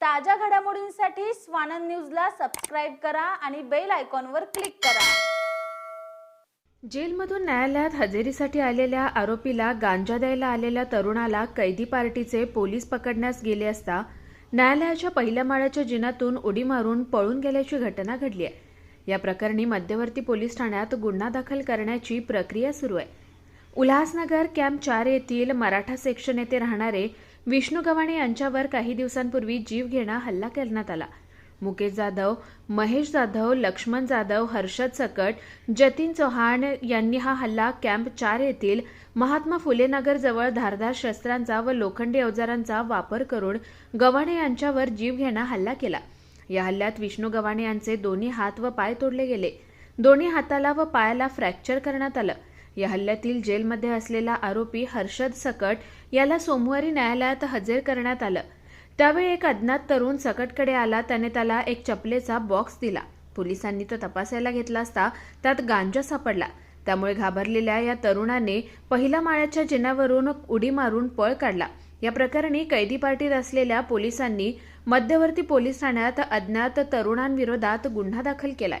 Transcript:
ताज्या घडामोडींसाठी स्वानंद न्यूजला सबस्क्राईब करा आणि बेल आयकॉनवर क्लिक करा. जेलमधून न्यायालयात हजेरीसाठी आलेल्या आरोपीला गांजा द्यायला आलेल्या तरुणाला कैदी पार्टीचे पोलीस पकडण्यास गेले असता न्यायालयाच्या पहिल्या माळ्याच्या जिनातून उडी मारून पळून गेल्याची घटना घडली आहे. या प्रकरणी मध्यवर्ती पोलीस ठाण्यात गुन्हा दाखल करण्याची प्रक्रिया सुरू आहे. उल्हासनगर कॅम्प चार येथील मराठा सेक्शन येथे राहणारे विष्णू गव्हाणे यांच्यावर काही दिवसांपूर्वी जीवघेणा हल्ला करण्यात आला. मुकेश जाधव महेश जाधव लक्ष्मण जाधव हर्षद सकट जतीन चौहान यांनी हा हल्ला कॅम्प चार येथील महात्मा फुले नगर जवळ धारदार शस्त्रांचा व लोखंडी अवजारांचा वापर करून गव्हाणे यांच्यावर जीवघेणा हल्ला केला. या हल्ल्यात विष्णू गव्हाणे यांचे दोन्ही हात व पाय तोडले गेले. दोन्ही हाताला व पायाला फ्रॅक्चर करण्यात आलं. या हल्ल्यातील जेलमध्ये असलेला आरोपी हर्षद सकट याला सोमवारी न्यायालयात हजर करण्यात आलं. त्यावेळी एक अज्ञात तरुण सकटकडे आला. त्याने त्याला एक चपलेचा बॉक्स दिला. पोलिसांनी तो तपासायला घेतला असता त्यात गांजा सापडला. त्यामुळे घाबरलेल्या या तरुणाने पहिल्या माळ्याच्या जिन्यावरून उडी मारून पळ काढला. या प्रकरणी कैदी पार्टीत असलेल्या पोलिसांनी मध्यवर्ती पोलीस ठाण्यात अज्ञात तरुणांविरोधात गुन्हा दाखल केलाय.